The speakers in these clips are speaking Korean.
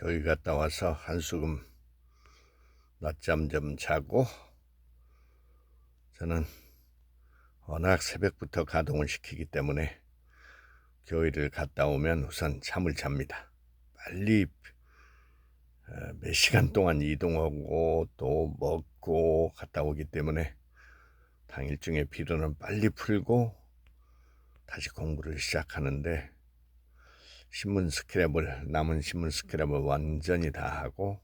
교회 갔다 와서 한수금 낮잠 좀 자고 저는 워낙 새벽부터 가동을 시키기 때문에 교회를 갔다 오면 우선 잠을 잡니다. 빨리 어, 몇 시간 동안 이동하고 또 먹고 갔다 오기 때문에 당일 중에 피로는 빨리 풀고 다시 공부를 시작하는데 신문 스크랩을 남은 신문 스크랩을 완전히 다 하고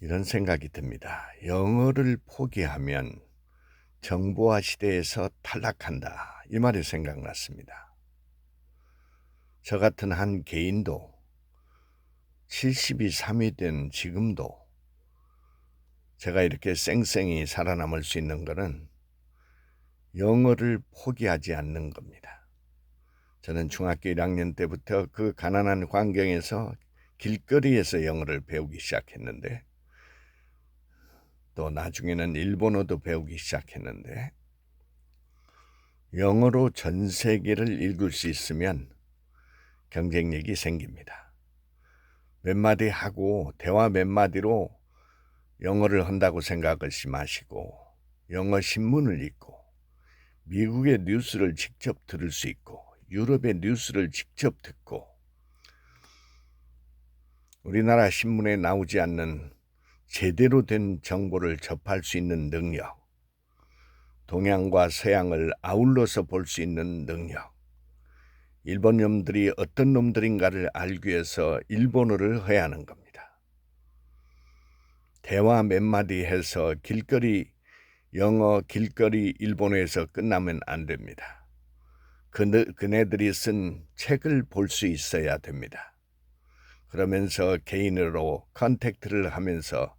이런 생각이 듭니다. 영어를 포기하면 정보화 시대에서 탈락한다. 이 말이 생각났습니다. 저 같은 한 개인도 70이 3이 된 지금도 제가 이렇게 쌩쌩이 살아남을 수 있는 것은 영어를 포기하지 않는 겁니다. 저는 중학교 1학년 때부터 그 가난한 환경에서 길거리에서 영어를 배우기 시작했는데 또 나중에는 일본어도 배우기 시작했는데 영어로 전 세계를 읽을 수 있으면 경쟁력이 생깁니다. 몇 마디 하고 대화 몇 마디로 영어를 한다고 생각하지 마시고 영어 신문을 읽고 미국의 뉴스를 직접 들을 수 있고 유럽의 뉴스를 직접 듣고 우리나라 신문에 나오지 않는 제대로 된 정보를 접할 수 있는 능력, 동양과 서양을 아울러서 볼 수 있는 능력, 일본 놈들이 어떤 놈들인가를 알기 위해서 일본어를 해야 하는 겁니다. 대화 몇 마디 해서 길거리 영어 길거리 일본어에서 끝나면 안 됩니다. 그네, 그네들이 쓴 책을 볼 수 있어야 됩니다. 그러면서 개인으로 컨택트를 하면서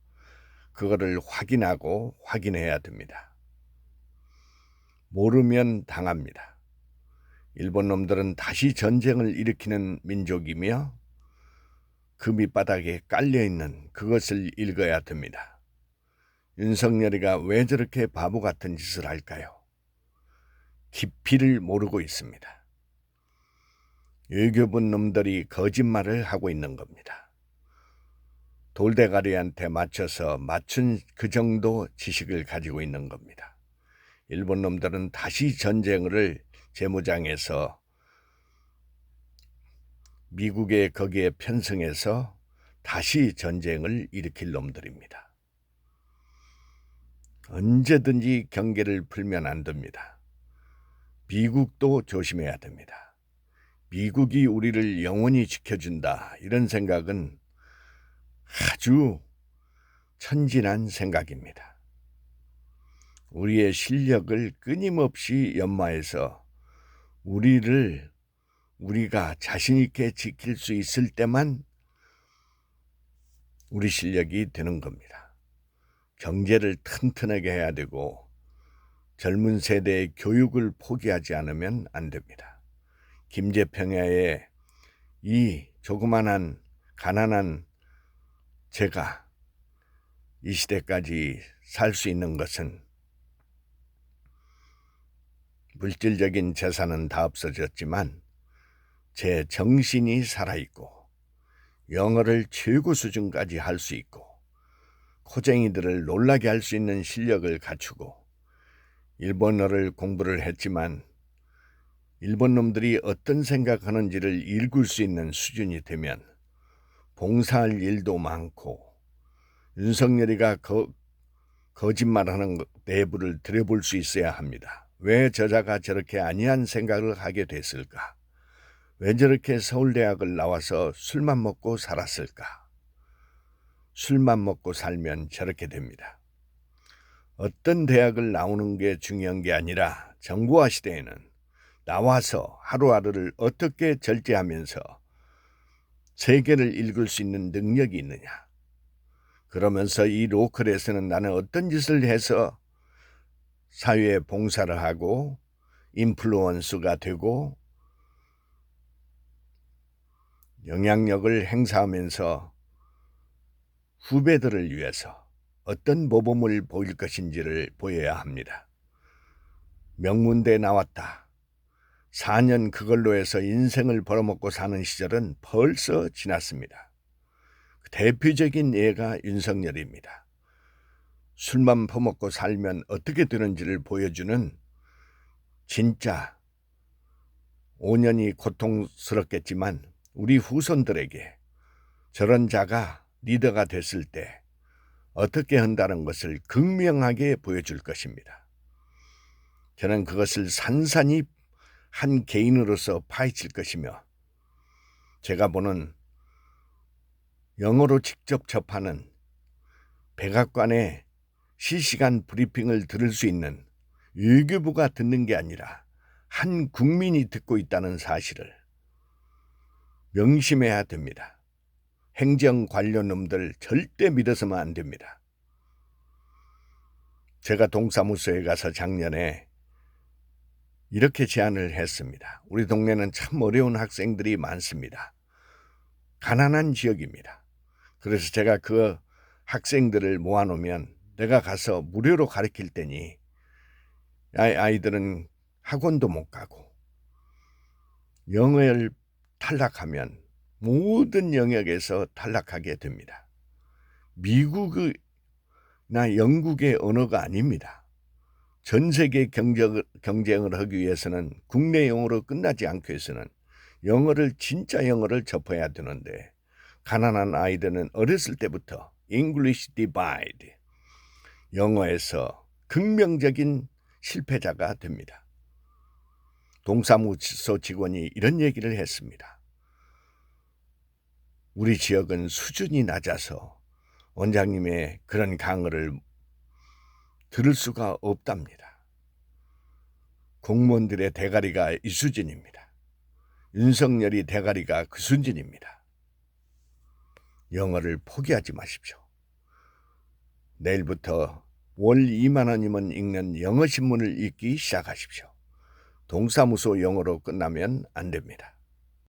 그거를 확인하고 확인해야 됩니다. 모르면 당합니다. 일본 놈들은 다시 전쟁을 일으키는 민족이며 그 밑바닥에 깔려 있는 그것을 읽어야 됩니다. 윤석열이가 왜 저렇게 바보 같은 짓을 할까요? 깊이를 모르고 있습니다. 외교부 놈들이 거짓말을 하고 있는 겁니다. 돌대가리한테 맞춰서 맞춘 그 정도 지식을 가지고 있는 겁니다. 일본 놈들은 다시 전쟁을 재무장해서 미국의 거기에 편승해서 다시 전쟁을 일으킬 놈들입니다. 언제든지 경계를 풀면 안 됩니다. 미국도 조심해야 됩니다. 미국이 우리를 영원히 지켜준다. 이런 생각은 아주 천진한 생각입니다. 우리의 실력을 끊임없이 연마해서 우리를 우리가 자신있게 지킬 수 있을 때만 우리 실력이 되는 겁니다. 경제를 튼튼하게 해야 되고 젊은 세대의 교육을 포기하지 않으면 안 됩니다. 김제평야의 이 조그만한 가난한 제가 이 시대까지 살 수 있는 것은 물질적인 재산은 다 없어졌지만 제 정신이 살아있고 영어를 최고 수준까지 할 수 있고 코쟁이들을 놀라게 할 수 있는 실력을 갖추고 일본어를 공부를 했지만 일본 놈들이 어떤 생각하는지를 읽을 수 있는 수준이 되면 봉사할 일도 많고 윤석열이가 거, 거짓말하는 내부를 들여볼 수 있어야 합니다. 왜 저자가 저렇게 아니한 생각을 하게 됐을까? 왜 저렇게 서울대학을 나와서 술만 먹고 살았을까? 술만 먹고 살면 저렇게 됩니다. 어떤 대학을 나오는 게 중요한 게 아니라 정부화 시대에는 나와서 하루하루를 어떻게 절제하면서 세계를 읽을 수 있는 능력이 있느냐. 그러면서 이 로컬에서는 나는 어떤 짓을 해서 사회에 봉사를 하고 인플루언스가 되고 영향력을 행사하면서 후배들을 위해서 어떤 모범을 보일 것인지를 보여야 합니다. 명문대 나왔다. 4년 그걸로 해서 인생을 벌어먹고 사는 시절은 벌써 지났습니다. 대표적인 예가 윤석열입니다. 술만 퍼먹고 살면 어떻게 되는지를 보여주는 진짜 5년이 고통스럽겠지만 우리 후손들에게 저런 자가 리더가 됐을 때 어떻게 한다는 것을 극명하게 보여줄 것입니다. 저는 그것을 산산히 한 개인으로서 파헤칠 것이며 제가 보는 영어로 직접 접하는 백악관의 실시간 브리핑을 들을 수 있는 외교부가 듣는 게 아니라 한 국민이 듣고 있다는 사실을 명심해야 됩니다. 행정 관련 놈들 절대 믿어서는 안 됩니다. 제가 동사무소에 가서 작년에 이렇게 제안을 했습니다. 우리 동네는 참 어려운 학생들이 많습니다. 가난한 지역입니다. 그래서 제가 그 학생들을 모아놓으면 내가 가서 무료로 가르칠 테니 아이- 아이들은 학원도 못 가고 영어를 탈락하면 모든 영역에서 탈락하게 됩니다. 미국이나 영국의 언어가 아닙니다. 전 세계 경쟁을, 경쟁을 하기 위해서는 국내 영어로 끝나지 않기 위해서는 영어를 진짜 영어를 접해야 되는데 가난한 아이들은 어렸을 때부터 English divide 영어에서 극명적인 실패자가 됩니다. 동사무소 직원이 이런 얘기를 했습니다. 우리 지역은 수준이 낮아서 원장님의 그런 강의를 들을 수가 없답니다. 공무원들의 대가리가 이 수준입니다. 윤석열이 대가리가 그 수준입니다. 영어를 포기하지 마십시오. 내일부터 월 2만 원이면 읽는 영어 신문을 읽기 시작하십시오. 동사무소 영어로 끝나면 안 됩니다.